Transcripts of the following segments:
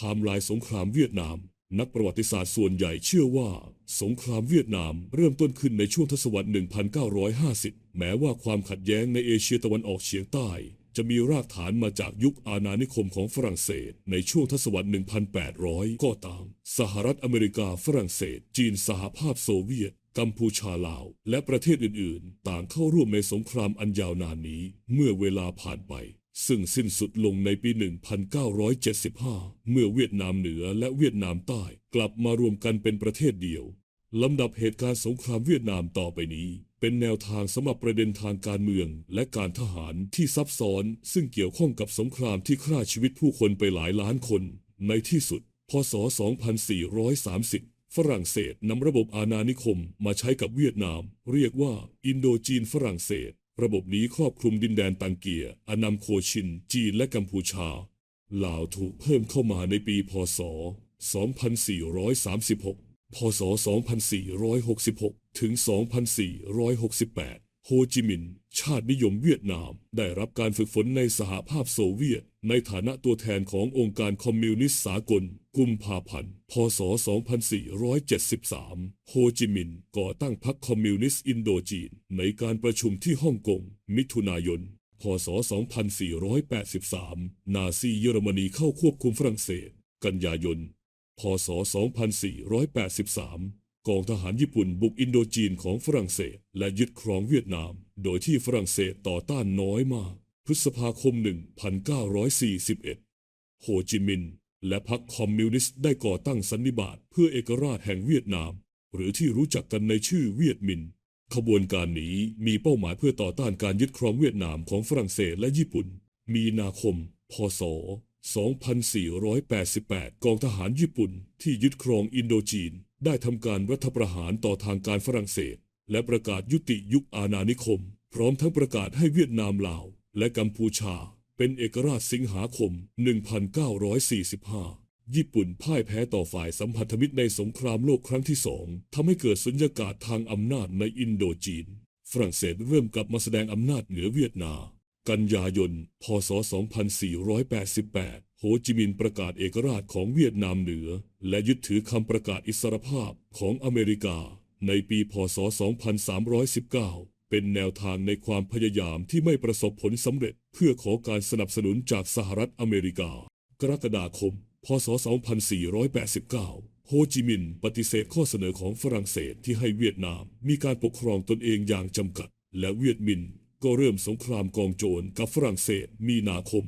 ไทม์ไลน์สงครามเวียดนาม นักประวัติศาสตร์ส่วนใหญ่เชื่อว่า สงครามเวียดนามเริ่มต้นขึ้นในช่วงทศวรรษ 1950 แม้ว่าความขัดแย้งในเอเชียตะวันออกเฉียงใต้ จะมีรากฐานมาจากยุคอาณานิคมของฝรั่งเศส ในช่วงทศวรรษ 1800 ก็ตาม สหรัฐอเมริกาฝรั่งเศส จีนสหภาพโซเวียตกัมพูชาลาว และประเทศอื่น ๆ ต่างเข้าร่วมในสงครามอันยาวนานนี้ เมื่อเวลาผ่านไป ซึ่งสิ้นสุดลงในปี 1975 เมื่อเวียดนามเหนือและเวียดนามใต้กลับมารวมกันเป็นประเทศเดียว ลำดับเหตุการณ์สงครามเวียดนามต่อไปนี้ เป็นแนวทางสำหรับประเด็นทางการเมืองและการทหารที่ซับซ้อน ซึ่งเกี่ยวข้องกับสงครามที่ฆ่าชีวิตผู้คนไปหลายล้านคน ในที่สุด พศ 2430ฝรั่งเศสนำระบบอาณานิคมมาใช้กับเวียดนาม เรียกว่าอินโดจีนฝรั่งเศส ระบบนี้ครอบคลุมดินแดนตังเกียอานามโคชิน จีนและกัมพูชา ลาวถูกเพิ่มเข้ามาในปีพศ 2436 พศ 2466 ถึง 2468 โฮจิมินห์ชาตินิยมเวียดนาม ได้รับการฝึกฝนในสหภาพโซเวียต ในฐานะตัวแทนขององค์การคอมมิวนิสต์สากล กุมภาพันธ์ พศ 2473 โฮจิมินห์ก่อตั้งพรรคคอมมิวนิสต์อินโดจีน ในการประชุมที่ฮ่องกง มิถุนายน พศ 2483 นาซีเยอรมนีเข้าควบคุมฝรั่งเศส กันยายน พศ 2483 กองทหารญี่ปุ่นบุกอินโดจีนของฝรั่งเศส และยึดครองเวียดนาม โดยที่ฝรั่งเศสต่อต้านน้อยมาก พฤษภาคม 1941 โฮจิมินห์และพรรคคอมมิวนิสต์ได้ก่อตั้งสันนิบาตเพื่อเอกราชแห่งเวียดนาม หรือที่รู้จักกันในชื่อเวียดมิน ขบวนการนี้มีเป้าหมายเพื่อต่อต้านการยึดครองเวียดนามของฝรั่งเศสและญี่ปุ่น มีนาคม พศ 2488 กองทหารญี่ปุ่นที่ยึดครองอินโดจีน ได้ทำการรัฐประหารต่อทางการฝรั่งเศส และประกาศยุติยุคอาณานิคม พร้อมทั้งประกาศให้เวียดนามลาว และกัมพูชา เป็นเอกราชสิงหาคม 1945 ญี่ปุ่นพ่ายแพ้ต่อฝ่ายสัมพันธมิตรในสงครามโลกครั้งที่สองทำให้เกิดสุญญากาศทางอำนาจในอินโดจีน ฝรั่งเศสเริ่มกลับมาแสดงอำนาจเหนือเวียดนาม กันยายน พศ 2488 โฮจิมินห์ประกาศเอกราชของเวียดนามเหนือ และยึดถือคำประกาศอิสรภาพของอเมริกา ในปีพศ 2319 เป็นแนวทางในความพยายามที่ไม่ประสบผลสำเร็จ เพื่อขอการสนับสนุนจากสหรัฐอเมริกา กรกฎาคม พศ 2489 โฮจิมินห์ปฏิเสธข้อเสนอของฝรั่งเศสที่ให้เวียดนามมีการปกครองตนเองอย่างจำกัด และเวียดมิน ก็เริ่มสงครามกองโจรกับฝรั่งเศสมีนาคม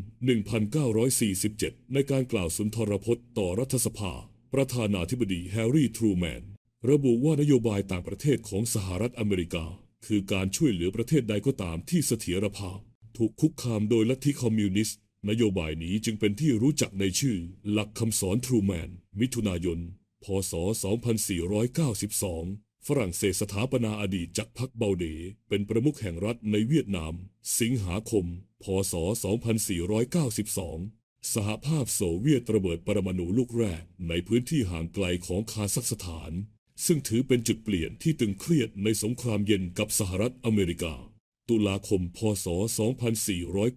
1947 ในการกล่าวสุนทรพจน์ต่อรัฐสภา ประธานาธิบดีแฮร์รี่ทรูแมน ระบุว่านโยบายต่างประเทศของสหรัฐอเมริกา คือการช่วยเหลือประเทศใดก็ตามที่เสถียรภาพ ถูกคุกคามโดยลัทธิคอมมิวนิสต์ นโยบายนี้จึงเป็นที่รู้จักในชื่อ หลักคำสอนทรูแมน มิถุนายน พศ 2492 ฝรั่งเศสสถาปนาอดีตจากรพรรคเบาเดเป็นประมุขแห่งรัฐในเวียดนาม สิงหาคม พศ 2492 สหภาพโซเวียตระเบิดปรมาณูลูกแรกในพื้นที่ห่างไกลของคาซัคสถาน ซึ่งถือเป็นจุดเปลี่ยนที่ตึงเครียดในสงครามเย็นกับสหรัฐอเมริกา ตุลาคม พศ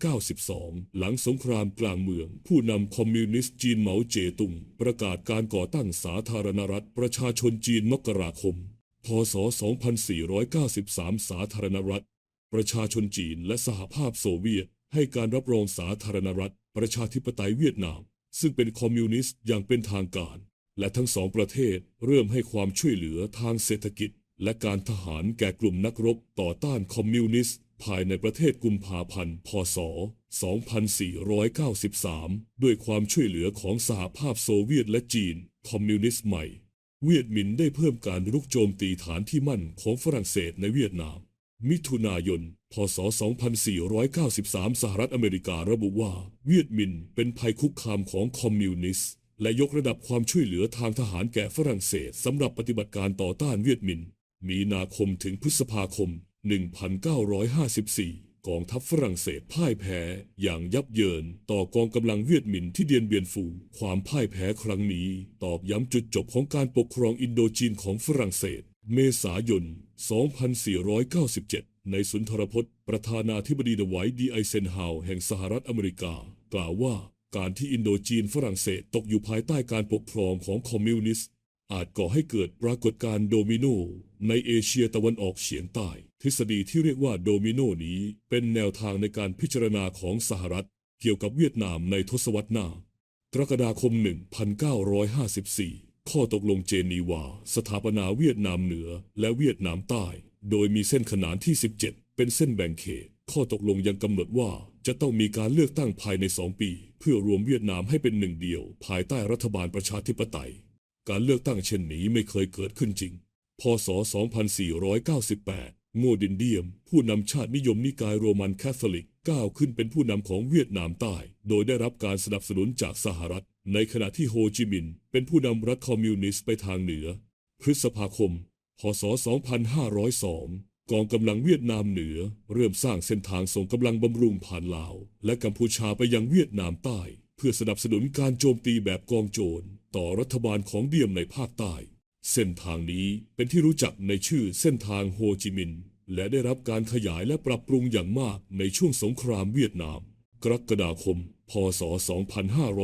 2492 หลังสงครามกลางเมือง ผู้นำคอมมิวนิสต์จีนเหมาเจ๋อตุงประกาศการก่อตั้งสาธารณรัฐประชาชนจีนมกราคม พศ 2493 สาธารณรัฐ ประชาชนจีนและสหภาพโซเวียต ให้การรับรองสาธารณรัฐ ประชาธิปไตยเวียดนาม ซึ่งเป็นคอมมิวนิสต์อย่างเป็นทางการ และทั้งสองประเทศเริ่มให้ความช่วยเหลือทางเศรษฐกิจ และการทหารแก่กลุ่มนักรบต่อต้านคอมมิวนิสต์ภายในประเทศกุมภาพันธ์ พศ 2493 ด้วยความช่วยเหลือของสหภาพโซเวียตและจีน คอมมิวนิสต์ใหม่ เวียดมินได้เพิ่มการรุกโจมตีฐานที่มั่นของฝรั่งเศสในเวียดนาม มิถุนายน พศ 2493 สหรัฐอเมริการะบุว่า เวียดมินเป็นภัยคุกคามของคอมมิวนิสต์และยกระดับความช่วยเหลือทางทหารแก่ฝรั่งเศสสำหรับปฏิบัติการต่อต้านเวียดมิน มีนาคมถึงพฤษภาคม 1954 กองทัพฝรั่งเศสพ่ายแพ้อย่างยับเยินต่อกองกำลังเวียดมินที่เดียนเบียนฟู ความพ่ายแพ้ครั้งนี้ ตอกย้ำจุดจบของการปกครองอินโดจีนของฝรั่งเศส เมษายน 2497 ในสุนทรพจน์ ประธานาธิบดีเดไวท์ดีไอเซนฮาวแห่งสหรัฐอเมริกา กล่าวว่าการที่อินโดจีนฝรั่งเศสตกอยู่ภายใต้การปกครองของคอมมิวนิสต์อาจก่อให้เกิดปรากฏการณ์โดมิโนในเอเชียตะวันออกเฉียงใต้ ฤษฎีที่เรียกว่าโดมิโนนี้เป็นแนวทางในการพิจารณาของสหรัฐ เกี่ยวกับเวียดนามในทศวรรษหน้ากรกฎาคม 1954 ข้อตกลงเจนีวา สถาปนาเวียดนามเหนือและเวียดนามใต้ โดยมีเส้นขนานที่ 17 เป็นเส้นแบ่งเขต ข้อตกลงยังกำหนดว่าจะต้องมีการเลือกตั้งภายในสองปี เพื่อรวมเวียดนามให้เป็นหนึ่งเดียว ภายใต้รัฐบาลประชาธิปไตย การเลือกตั้งเช่นนี้ไม่เคยเกิดขึ้นจริง พศ 2498 โงดินเดียม ผู้นำชาตินิยมนิกายโรมันคาทอลิกก้าวขึ้นเป็นผู้นำของเวียดนามใต้ โดยได้รับการสนับสนุนจากสหรัฐ ในขณะที่โฮจิมินห์เป็นผู้นำรัฐคอมมิวนิสต์ไปทางเหนือ พฤษภาคม พศ 2502 กองกำลังเวียดนามเหนือ เริ่มสร้างเส้นทางส่งกำลังบำรุงผ่านลาว และกัมพูชาไปยังเวียดนามใต้ เพื่อสนับสนุนการโจมตีแบบกองโจรต่อรัฐบาลของเดียมในภาคใต้ เส้นทางนี้เป็นที่รู้จักในชื่อเส้นทางโฮจิมินห์และได้รับการขยายและปรับปรุงอย่างมากในช่วงสงครามเวียดนาม กรกฎาคม พศ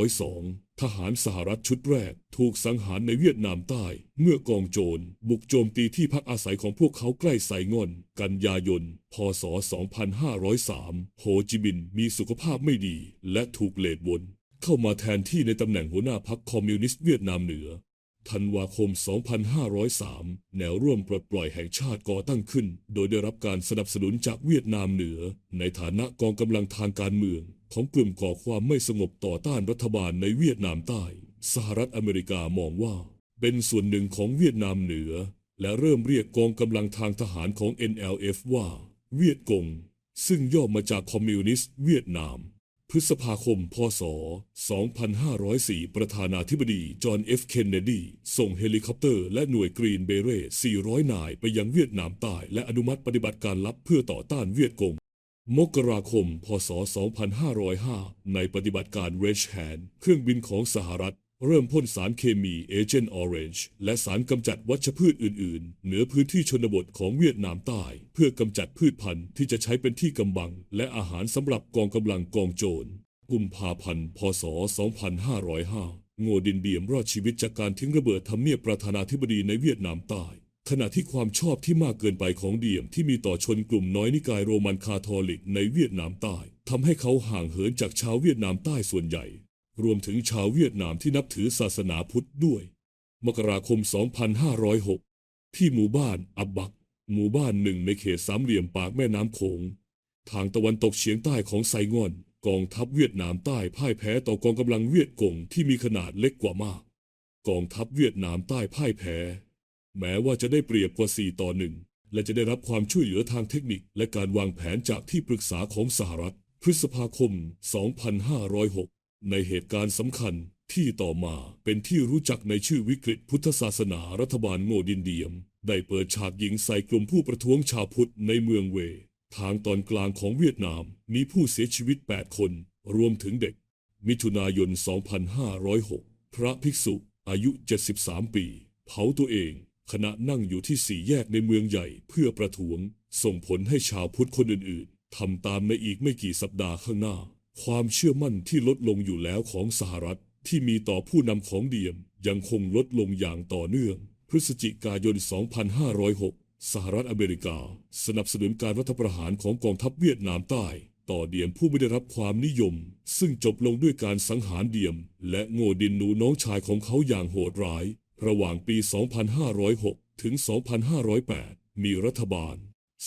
2502 ทหารสหรัฐชุดแรกถูกสังหารในเวียดนามใต้ เมื่อกองโจร บุกโจมตีที่พักอาศัยของพวกเขาใกล้ไซงอน กันยายน พศ 2503 โฮจิมินห์มีสุขภาพไม่ดี และถูกเลดวนเข้ามาแทนที่ในตำแหน่งหัวหน้าพรรคคอมมิวนิสต์เวียดนามเหนือ ธันวาคม 2503 แนวร่วมปลดปล่อยแห่งชาติก่อตั้งขึ้น โดยได้รับการสนับสนุนจากเวียดนามเหนือ ในฐานะกองกำลังทางการเมือง ของกลุ่มก่อความไม่สงบต่อต้านรัฐบาลในเวียดนามใต้ สหรัฐอเมริกามองว่า เป็นส่วนหนึ่งของเวียดนามเหนือ และเริ่มเรียกกองกำลังทางทหารของ NLF ว่า เวียดกง ซึ่งย่อมาจากคอมมิวนิสต์เวียดนาม พฤษภาคม พศ 2504 ประธานาธิบดี จอห์น เอฟ เคนเนดี ส่งเฮลิคอปเตอร์และหน่วยกรีนเบเร่ 400 นายไปยังเวียดนามใต้ และอนุมัติปฏิบัติการลับเพื่อต่อต้านเวียดกง มกราคม พศ 2505 ในปฏิบัติการเรชแฮนเครื่องบินของสหรัฐ เริ่มพ่นสารเคมีเอเจนต์ออเรนจ์และสารกำจัดวัชพืชอื่น ๆ เหนือพื้นที่ชนบทของเวียดนามใต้ เพื่อกำจัดพืชพันธุ์ที่จะใช้เป็นที่กำบัง และอาหารสำหรับกองกำลังกองโจรกุมภาพันธ์พศ 2505 โงดินเดียมรอดชีวิตจากการทิ้งระเบิดทำเนียบประธานาธิบดีในเวียดนามใต้ขณะที่ความชอบที่มากเกินไปของเดียมที่มีต่อชนกลุ่มน้อยนิกายโรมันคาทอลิกในเวียดนามใต้ทำให้เขาห่างเหินจากชาวเวียดนามใต้ส่วนใหญ่ รวมถึงชาวเวียดนามที่นับถือศาสนาพุทธด้วย มกราคม 2506 ที่หมู่บ้านอับบัก หมู่บ้านหนึ่งในเขตสามเหลี่ยมปากแม่น้ำโขง ทางตะวันตกเฉียงใต้ของไซงอน กองทัพเวียดนามใต้พ่ายแพ้ต่อกองกำลังเวียดกงที่มีขนาดเล็กกว่ามาก กองทัพเวียดนามใต้พ่ายแพ้ แม้ว่าจะได้เปรียบกว่า 4 ต่อหนึ่งและจะได้รับความช่วยเหลือทางเทคนิคและการวางแผนจากที่ปรึกษาของสหรัฐ พฤษภาคม 2506 ในเหตุการณ์สำคัญที่ต่อมาเป็นที่รู้จักในชื่อวิกฤตพุทธศาสนารัฐบาลโงดินเดียม ได้เปิดฉากยิงใส่กลุ่มผู้ประท้วงชาวพุทธในเมืองเว ทางตอนกลางของเวียดนามมีผู้เสียชีวิต 8 คน รวมถึงเด็ก มิถุนายน 2506 พระภิกษุอายุ 73 ปี เผาตัวเองขณะนั่งอยู่ที่สี่แยกในเมืองใหญ่เพื่อประท้วง ส่งผลให้ชาวพุทธคนอื่นๆทำตามในอีกไม่กี่สัปดาห์ข้างหน้า ความเชื่อมั่นที่ลดลงอยู่แล้วของสหรัฐที่มีต่อผู้นำของเดียมยังคงลดลงอย่างต่อเนื่อง พฤศจิกายน 2506 สหรัฐอเมริกา สนับสนุนการรัฐประหารของกองทัพเวียดนามใต้ ต่อเดียมผู้ไม่ได้รับความนิยม ซึ่งจบลงด้วยการสังหารเดียม และโง่ดินหนูน้องชายของเขาอย่างโหดร้าย ระหว่างปี 2506 ถึง 2508 มีรัฐบาล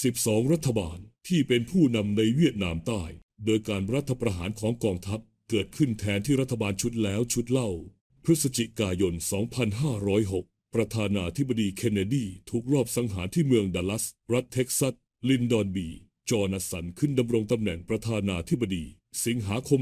12 รัฐบาลที่เป็นผู้นำในเวียดนามใต้ โดยการรัฐประหารของกองทัพเกิดขึ้นแทนที่รัฐบาลชุดแล้วชุดเล่า พฤศจิกายน 2506 ประธานาธิบดีเคนเนดีถูกรอบสังหารที่เมืองดัลลัส รัฐเท็กซัส ลินดอนบี จอร์นสสันขึ้นดำรงตำแหน่งประธานาธิบดี สิงหาคม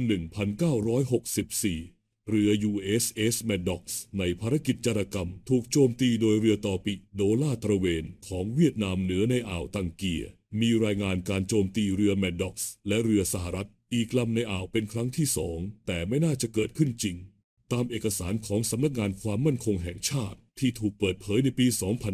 1964เรือ USS Maddox ในภารกิจจารกรรม ถูกโจมตีโดยเรือต่อปิโดล่าตระเวนของเวียดนามเหนือในอ่าวตังเกีย มีรายงานการโจมตีเรือ Maddox และเรือสหรัฐอีกลำในอ่าวเป็นครั้งที่สองแต่ไม่น่าจะเกิดขึ้นจริง ตามเอกสารของสำนักงานความมั่นคงแห่งชาติที่ถูกเปิดเผยในปี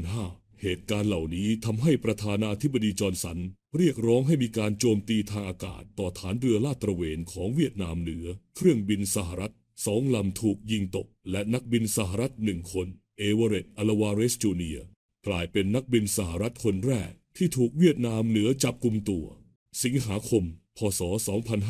2005 เหตุการณ์เหล่านี้ทำให้ประธานาธิบดีจอร์นสัน เรียกร้องให้มีการโจมตีทางอากาศต่อฐานเรือลาดตระเวนของเวียดนามเหนือ เครื่องบินสหรัฐสองลำถูกยิงตก และนักบินสหรัฐหนึ่งคน เอเวอเรตต์อลาวาเรสจูเนียกลายเป็นนักบินสหรัฐคนแรก ที่ถูกเวียดนามเหนือจับกลุ่มตัว สิงหาคม พศ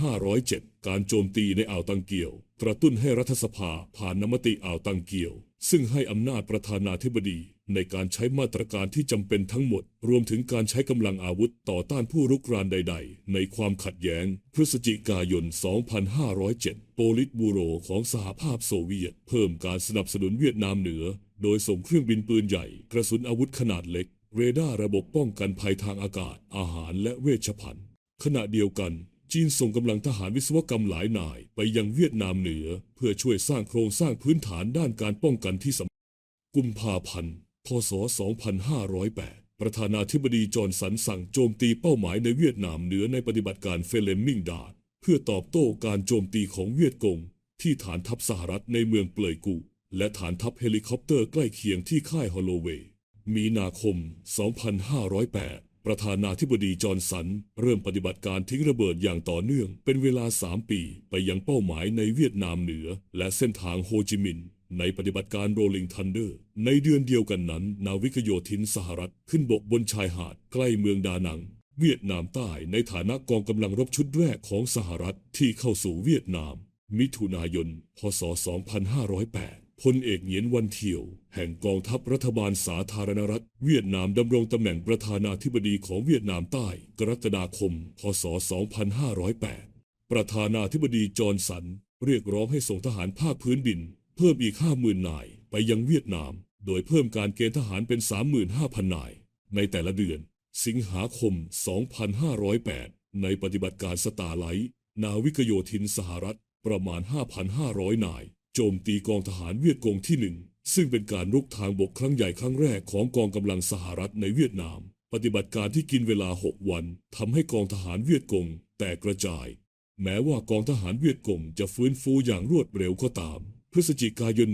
2507 การโจมตีในอ่าวตังเกียว กระตุ้นให้รัฐสภาผ่านนมติอ่าวตังเกียว ซึ่งให้อำนาจประธานาธิบดีในการใช้มาตรการที่จำเป็นทั้งหมด รวมถึงการใช้กำลังอาวุธต่อต้านผู้รุกรานใด ๆ ในความขัดแย้ง พฤศจิกายน 2507 โปลิตบูโรของสหภาพโซเวียต เพิ่มการสนับสนุนเวียดนามเหนือ โดยส่งเครื่องบินปืนใหญ่ กระสุนอาวุธขนาดเล็ก เรดาร์ระบบป้องกันภัยทางอากาศ อาหารและเวชภัณฑ์ ขณะเดียวกัน จีนส่งกำลังทหารวิศวกรรมหลายนายไปยังเวียดนามเหนือ เพื่อช่วยสร้างโครงสร้างพื้นฐานด้านการป้องกันที่สำกุมภาพันธ์ พศ 2508 ประธานาธิบดีจอร์นสันสั่งโจมตีเป้าหมายในเวียดนามเหนือในปฏิบัติการเฟเลมิงดาดเพื่อตอบโต้การโจมตีของเวียดกง ที่ฐานทัพสหรัฐในเมืองเปลยกู และฐานทัพเฮลิคอปเตอร์ใกล้เคียงที่ค่ายฮอลโลเวย์ มีนาคม 2508 ประธานาธิบดีจอร์นสัน เริ่มปฏิบัติการทิ้งระเบิดอย่างต่อเนื่องเป็นเวลา 3 ปีไปยังเป้าหมายในเวียดนามเหนือ และเส้นทางโฮจิมินห์ในปฏิบัติการโรลิงทันเดอร์ ในเดือนเดียวกันนั้น นาวิกโยธินสหรัฐขึ้นบกบนชายหาดใกล้เมืองดานัง เวียดนามใต้ในฐานะกองกำลังรบชุดแรกของสหรัฐที่เข้าสู่เวียดนาม มิถุนายน พศ 2508 พลเอกเหงียนวันเทียว แห่งกองทัพรัฐบาลสาธารณรัฐ เวียดนามดำรงตำแหน่งประธานาธิบดีของเวียดนามใต้ กรกฎาคม พศ 2508 ประธานาธิบดีจอร์นสัน เรียกร้องให้ส่งทหารภาคพื้นดิน เพิ่มอีก 50,000 นายไปยังเวียดนาม โดยเพิ่มการเกณฑ์ทหารเป็น 35,000 นาย ในแต่ละเดือน สิงหาคม 2508 ในปฏิบัติการสตาร์ไลท์ นาวิกโยธินสหรัฐประมาณ 5,500 นาย โจมตีกองทหารเวียดกงที่หนึ่งซึ่งเป็นการรุกทางบกครั้งใหญ่ครั้งแรกของกองกำลังสหรัฐในเวียดนาม ปฏิบัติการที่กินเวลา 6 วันทำให้กองทหารเวียดกงแตกกระจาย แม้ว่ากองทหารเวียดกงจะฟื้นฟูอย่างรวดเร็วก็ตาม พฤศจิกายน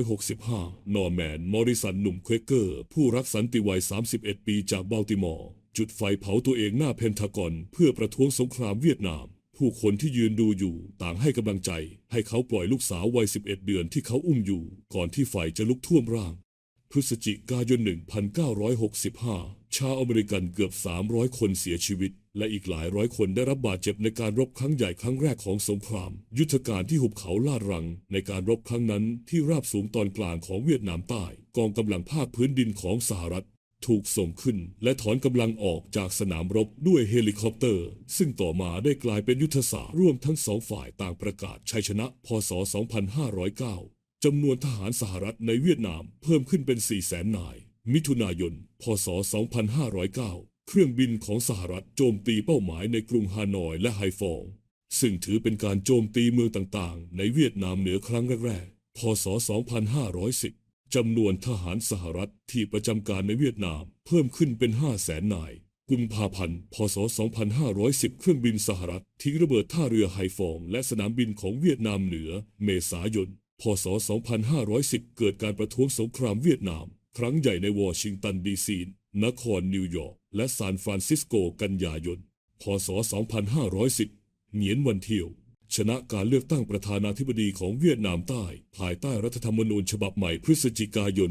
1965 นอร์แมน มอริสันหนุ่มเควเกอร์ ผู้รักสันติวัย 31 ปีจากบัลติมอร์ จุดไฟเผาตัวเองหน้าเพนทากอนเพื่อประท้วงสงครามเวียดนาม ผู้คนที่ยืนดูอยู่ต่างให้กำลังใจ ให้เขาปล่อยลูกสาววัย 11 เดือนที่เขาอุ้มอยู่ ก่อนที่ไฟจะลุกท่วมร่าง พฤศจิกายน 1965 ชาวอเมริกันเกือบ 300 คนเสียชีวิต และอีกหลายร้อยคนได้รับบาดเจ็บในการรบครั้งใหญ่ครั้งแรกของสงคราม ยุทธการที่หุบเขาลาดรัง ในการรบครั้งนั้นที่ราบสูงตอนกลางของเวียดนามใต้ กองกำลังภาคพื้นดินของสหรัฐ ถูกส่งขึ้นและถอนกำลังออกจากสนามรบด้วยเฮลิคอปเตอร์ ซึ่งต่อมาได้กลายเป็นยุทธศาสตร์ร่วมทั้งสองฝ่ายต่างประกาศชัยชนะ พศ 2509 จำนวนทหารสหรัฐในเวียดนามเพิ่มขึ้นเป็น 4 0 0แสนนาย มิถุนายน พศ 2509 เครื่องบินของสหรัฐโจมตีเป้าหมายในกรุงฮานอยและไฮฟองซึ่งถือเป็นการโจมตีเมืองต่างๆ ในเวียดนามเหนือครั้งแรกๆ พศ 2510 จำนวนทหารสหรัฐที่ประจำการในเวียดนามเพิ่มขึ้นเป็น 5 0 0แสนนาย กุมภาพันธ์ พศ 2510 เครื่องบินสหรัฐทิ้งระเบิดท่าเรือไฮฟอง และสนามบินของเวียดนามเหนือ เมษายน พศ 2510 เกิดการประท้วงสงครามเวียดนาม ครั้งใหญ่ในวอชิงตันดีซี นครนิวยอร์ก และซานฟรานซิสโก กันยายน พศ 2510 เหงียนวันเทียว ชนะการเลือกตั้งประธานาธิบดีของเวียดนามใต้ ภายใต้รัฐธรรมนูญฉบับใหม่พฤศจิกายน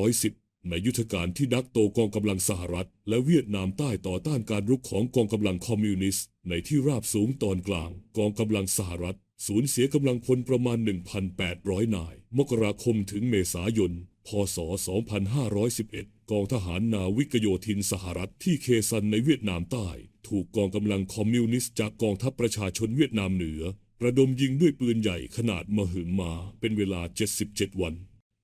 2510 ในยุทธการที่ดักโตกองกำลังสหรัฐ และเวียดนามใต้ต่อต้านการรุกของกองกำลังคอมมิวนิสต์ ในที่ราบสูงตอนกลาง กองกำลังสหรัฐ สูญเสียกำลังพลประมาณ 1,800 นาย มกราคมถึงเมษายน พศ 2511 กองทหารนาวิกโยธินสหรัฐที่เคซันในเวียดนามใต้ ถูกกองกำลังคอมมิวนิสต์จากกองทัพประชาชนเวียดนามเหนือ ระดมยิงด้วยปืนใหญ่ขนาดมหึมาเป็นเวลา 77 วัน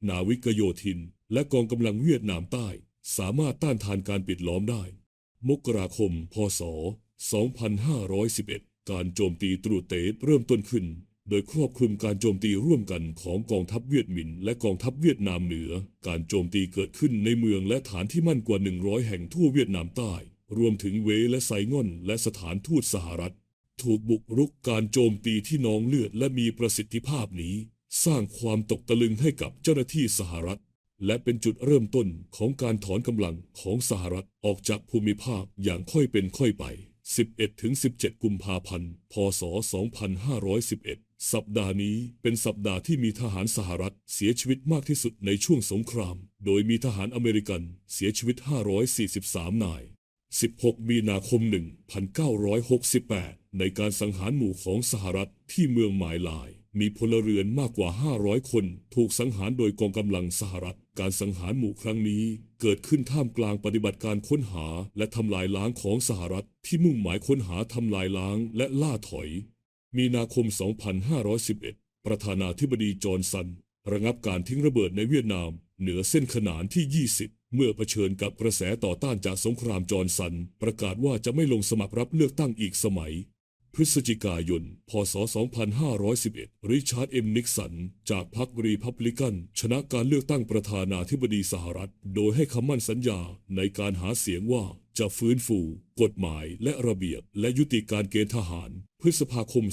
นาวิกโยธิน และกองกำลังเวียดนามใต้ สามารถต้านทานการปิดล้อมได้ มกราคม พศ 2511 การโจมตีตรูเตสเริ่มต้นขึ้น โดยครอบคลุมการโจมตีร่วมกันของกองทัพเวียดมินและกองทัพเวียดนามเหนือ การโจมตีเกิดขึ้นในเมืองและฐานที่มั่นกว่า 100 แห่งทั่วเวียดนามใต้ รวมถึงเวและไซง่อน และสถานทูตสหรัฐ ถูกบุกรุกการโจมตีที่นองเลือดและมีประสิทธิภาพนี้ สร้างความตกตะลึงให้กับเจ้าหน้าที่สหรัฐ และเป็นจุดเริ่มต้นของการถอนกำลังของสหรัฐออกจากภูมิภาคอย่างค่อยเป็นค่อยไป 11-17 กุมภาพันธ์ พศ 2511 สัปดาห์นี้เป็นสัปดาห์ที่มีทหารสหรัฐเสียชีวิตมากที่สุดในช่วงสงคราม โดยมีทหารอเมริกันเสียชีวิต 543 นาย 16 มีนาคม 1968 ในการสังหารหมู่ของสหรัฐที่เมืองหมายลาย มีพลเรือนมากกว่า 500 คน ถูกสังหารโดยกองกำลังสหรัฐ การสังหารหมู่ครั้งนี้เกิดขึ้นท่ามกลางปฏิบัติการค้นหาและทำลายล้างของสหรัฐที่มุ่งหมายค้นหาทำลายล้างและล่าถอย มีนาคม 2511 ประธานาธิบดีจอร์นสัน ระงับการทิ้งระเบิดในเวียดนาม เหนือเส้นขนานที่ 20 เมื่อเผชิญกับกระแสต่อต้านจากสงครามจอร์นสัน ประกาศว่าจะไม่ลงสมัครรับเลือกตั้งอีกสมัย พฤศจิกายน พศ 2511 ริชาร์ด เอ็ม นิกสัน จากพรรครีพับลิกัน ชนะการเลือกตั้งประธานาธิบดีสหรัฐ โดยให้คำมั่นสัญญาในการหาเสียงว่า จะฟื้นฟู กฎหมายและระเบียบ และยุติการเกณฑ์ทหาร พฤษภาคม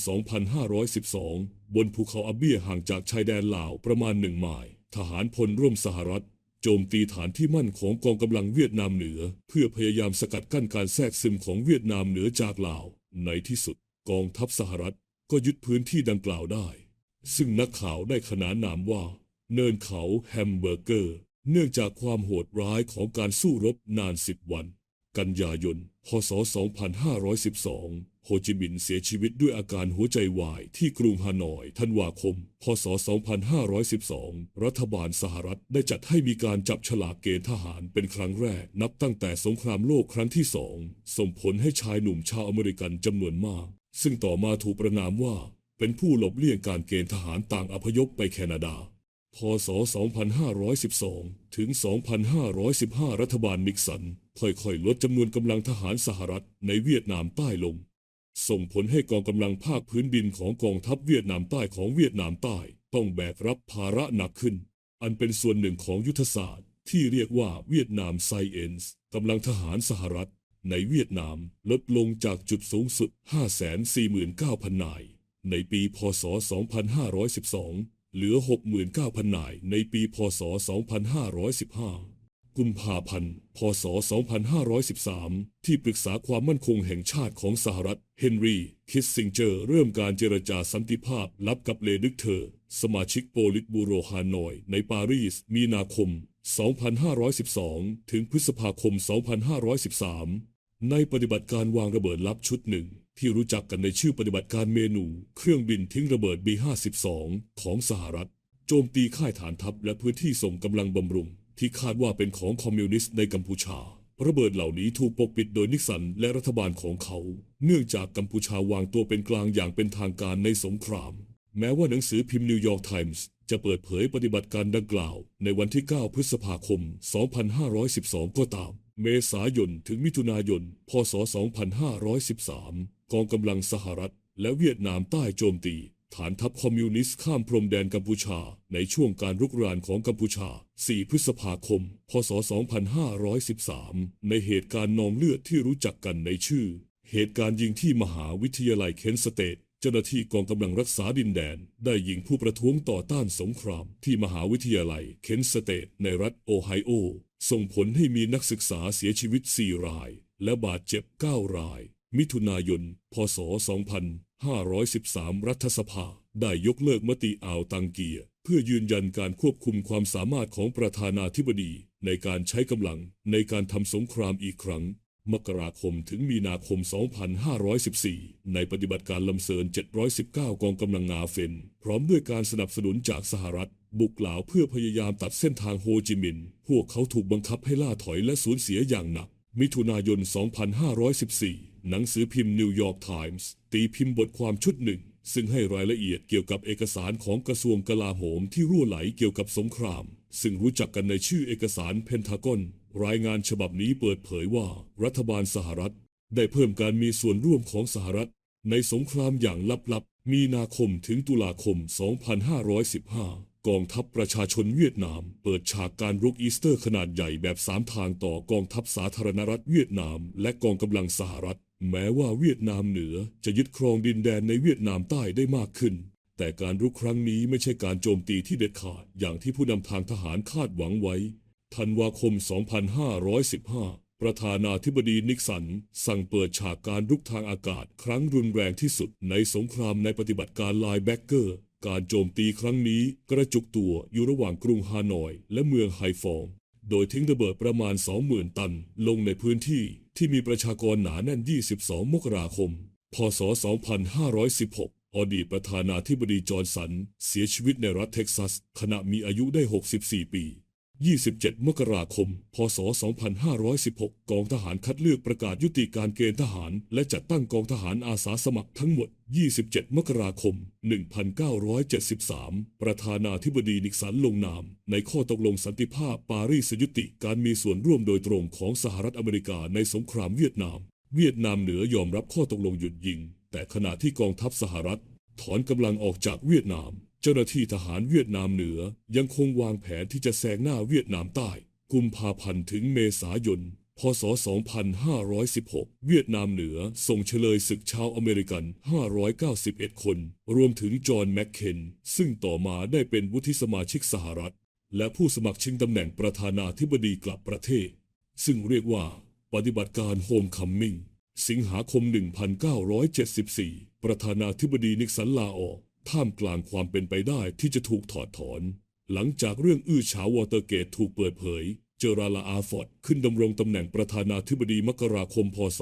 2512 บนภูเขาอาเบียห่างจากชายแดนลาวประมาณหนึ่งไมล์ทหารพลร่วมสหรัฐ โจมตีฐานที่มั่นของกองกำลังเวียดนามเหนือ เพื่อพยายามสกัดกั้นการแทรกซึมของเวียดนามเหนือจากลาว ในที่สุด กองทัพสหรัฐก็ยึดพื้นที่ดังกล่าวได้ ซึ่งนักข่าวได้ขนานนามว่า เนินเขาแฮมเบอร์เกอร์ เนื่องจากความโหดร้ายของการสู้รบนานสิบวัน กันยายน พศ 2512 โฮจิมินห์เสียชีวิตด้วยอาการหัวใจวายที่กรุงฮานอย ธันวาคม พศ 2512 รัฐบาลสหรัฐได้จัดให้มีการจับฉลากเกณฑ์ทหารเป็นครั้งแรก นับตั้งแต่สงครามโลกครั้งที่สอง ส่งผลให้ชายหนุ่มชาวอเมริกันจำนวนมาก ซึ่งต่อมาถูกประนามว่า เป็นผู้หลบเลี่ยงการเกณฑ์ทหารต่างอพยพไปแคนาดาพศ 2512 ถึง 2515 รัฐบาลนิกสัน ค่อยๆลดจำนวนกำลังทหารสหรัฐในเวียดนามใต้ลง ส่งผลให้กองกำลังภาคพื้นดินของกองทัพเวียดนามใต้ของเวียดนามใต้ต้องแบกรับภาระหนักขึ้น อันเป็นส่วนหนึ่งของยุทธศาสตร์ ที่เรียกว่าเวียดนามไซเอนส์กำลังทหารสหรัฐ ในเวียดนามลดลงจากจุดสูงสุด 549,000 นาย ในปีพศ 2512 เหลือ 69,000 นายในปีพศ 2515 กุมภาพันธ์ พศ 2513 ที่ปรึกษาความมั่นคงแห่งชาติของสหรัฐ เฮนรีคิสซิงเจอร์ เริ่มการเจรจาสันติภาพลับกับเลดึกเธอร์สมาชิกโปลิตบูโรฮานอย ในปารีส มีนาคม 2512 ถึงพฤษภาคม 2513 ในปฏิบัติการวางระเบิดลับชุดหนึ่ง ที่รู้จักกันในชื่อปฏิบัติการเมนู เครื่องบินทิ้งระเบิด B-52 ของสหรัฐ โจมตีค่ายฐานทัพและพื้นที่ส่งกำลังบำรุง ที่คาดว่าเป็นของคอมมิวนิสต์ในกัมพูชา ระเบิดเหล่านี้ถูกปกปิดโดยนิกสันและรัฐบาลของเขา เนื่องจากกัมพูชาวางตัวเป็นกลางอย่างเป็นทางการในสงคราม แม้ว่าหนังสือพิมพ์นิวยอร์กไทมส์จะเปิดเผยปฏิบัติการดังกล่าว ในวันที่ 9 พฤษภาคม 2512 ก็ตาม เมษายนถึงมิถุนายน พศ 2513 กองกำลังสหรัฐ และเวียดนามใต้โจมตี ฐานทัพคอมมิวนิสต์ข้ามพรมแดนกัมพูชา ในช่วงการรุกรานของกัมพูชา 4 พฤษภาคม พศ 2513 ในเหตุการณ์นองเลือดที่รู้จักกันในชื่อ เหตุการณ์ยิงที่มหาวิทยาลัยเคนสเตทเจ้าหน้าที่กองกำลังรักษาดินแดน ได้ยิงผู้ประท้วงต่อต้านสงคราม ที่มหาวิทยาลัยเคนสเตทในรัฐโอไฮโอ ส่งผลให้มีนักศึกษาเสียชีวิต 4 ราย และบาดเจ็บ 9 ราย มิถุนายน พศ 2513 รัฐสภา ได้ยกเลิกมติอ่าวตังเกีย เพื่อยืนยันการควบคุมความสามารถของประธานาธิบดี ในการใช้กำลังในการทำสงครามอีกครั้ง มกราคมถึงมีนาคม 2514 ในปฏิบัติการลำเสริญ719 กองกำลังนาเฟน พร้อมด้วยการสนับสนุนจากสหรัฐ บุกเหลาเพื่อพยายามตัดเส้นทางโฮจิมินห์ พวกเขาถูกบังคับให้ล่าถอยและสูญเสียอย่างหนัก มิถุนายน 2514 หนังสือพิมพ์นิวยอร์กไทมส์ตีพิมพ์บทความชุดหนึ่ง ซึ่งให้รายละเอียดเกี่ยวกับเอกสารของกระทรวงกลาโหมที่รั่วไหลเกี่ยวกับสงคราม ซึ่งรู้จักกันในชื่อเอกสารเพนทากอนรายงานฉบับนี้เปิดเผยว่ารัฐบาลสหรัฐ ได้เพิ่มการมีส่วนร่วมของสหรัฐ ในสงครามอย่างลับๆ มีนาคมถึงตุลาคม 2515กองทัพประชาชนเวียดนาม เปิดฉากการรุกอีสเตอร์ขนาดใหญ่แบบสามทางต่อกองทัพสาธารณรัฐเวียดนาม และกองกำลังสหรัฐ แม้ว่าเวียดนามเหนือจะยึดครองดินแดนในเวียดนามใต้ได้มากขึ้น แต่การรุกครั้งนี้ไม่ใช่การโจมตีที่เด็ดขาดอย่างที่ผู้นำทางทหารคาดหวังไว้ ธันวาคม 2515 ประธานาธิบดีนิกสัน สั่งเปิดฉากการรุกทางอากาศครั้งรุนแรงที่สุดในสงครามในปฏิบัติการไลน์แบ็กเกอร์ การโจมตีครั้งนี้กระจุกตัวอยู่ระหว่างกรุงฮานอย และเมืองไฮฟอง โดยทิ้งระเบิดประมาณ 20,000 ตัน ลงในพื้นที่ที่มีประชากรหนาแน่น 22 มกราคม พศ 2516 อดีตประธานาธิบดีจอร์นสัน เสียชีวิตในรัฐเท็กซัส ขณะมีอายุได้ 64 ปี 27 มกราคม พศ 2516 กองทหารคัดเลือกประกาศยุติการเกณฑ์ทหาร และจัดตั้งกองทหารอาสาสมัครทั้งหมด 27 มกราคม 1973 ประธานาธิบดีนิกสันลงนาม ในข้อตกลงสันติภาพปารีสยุติการมีส่วนร่วมโดยตรงของสหรัฐอเมริกาในสงครามเวียดนาม เวียดนามเหนือยอมรับข้อตกลงหยุดยิง แต่ขณะที่กองทัพสหรัฐ ถอนกำลังออกจากเวียดนาม เจ้าหน้าที่ทหารเวียดนามเหนือยังคงวางแผนที่จะแซงหน้าเวียดนามใต้ กุมภาพันธ์ถึงเมษายน พศ 2516 เวียดนามเหนือส่งเฉลยศึกชาวอเมริกัน 591 คน รวมถึงจอห์นแมคเคน ซึ่งต่อมาได้เป็นวุฒิสมาชิกสหรัฐ และผู้สมัครชิงตำแหน่งประธานาธิบดีกลับประเทศ ซึ่งเรียกว่า ปฏิบัติการโฮมคัมมิงสิงหาคม 1974 ประธานาธิบดีนิกสันลาออก ท่ามกลางความเป็นไปได้ที่จะถูกถอดถอน หลังจากเรื่องอื้อฉาววอเตอร์เกตถูกเปิดเผย เจอราลาอาฟอร์ดขึ้นดำรงตำแหน่งประธานาธิบดีมกราคมพศ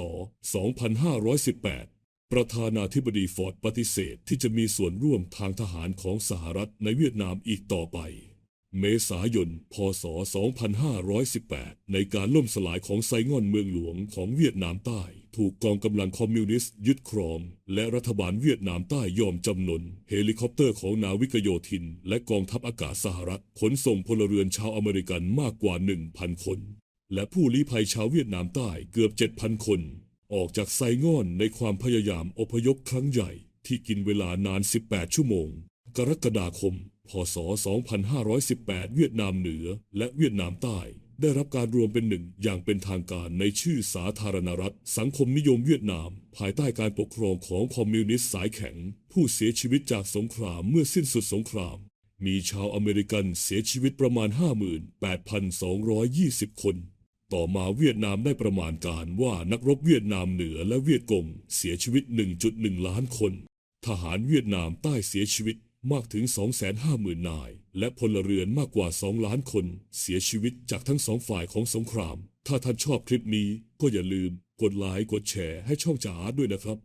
2518 ประธานาธิบดีฟอร์ดปฏิเสธที่จะมีส่วนร่วมทางทหารของสหรัฐในเวียดนามอีกต่อไป เมษายน พศ 2518 ในการล่มสลายของไซงอนเมืองหลวงของเวียดนามใต้ ถูกกองกำลังคอมมิวนิสต์ยึดครอง และรัฐบาลเวียดนามใต้ยอมจำนน เฮลิคอปเตอร์ของนาวิกโยธิน และกองทัพอากาศสหรัฐขนส่งพลเรือนชาวอเมริกันมากกว่า 1,000 คน และผู้ลี้ภัยชาวเวียดนามใต้เกือบ 7,000 คน ออกจากไซง่อนในความพยายามอพยพครั้งใหญ่ ที่กินเวลานาน 18 ชั่วโมง กรกฎาคม พศ 2518 เวียดนามเหนือและเวียดนามใต้ ได้รับการรวมเป็นหนึ่งอย่างเป็นทางการในชื่อสาธารณรัฐ สังคมนิยมเวียดนาม ภายใต้การปกครองของคอมมิวนิสต์สายแข็ง ผู้เสียชีวิตจากสงครามเมื่อสิ้นสุดสงคราม มีชาวอเมริกันเสียชีวิตประมาณ 58,220 คน ต่อมาเวียดนามได้ประมาณการว่านักรบเวียดนามเหนือและเวียดกงเสียชีวิต 1.1 ล้านคน ทหารเวียดนามใต้เสียชีวิต มากถึง 250,000 นาย และพลเรือนมากกว่า 2 ล้านคน เสียชีวิตจากทั้งสองฝ่ายของสงคราม ถ้าท่านชอบคลิปนี้ก็อย่าลืมกดไลค์กดแชร์ให้ช่องจ๋าด้วยนะครับ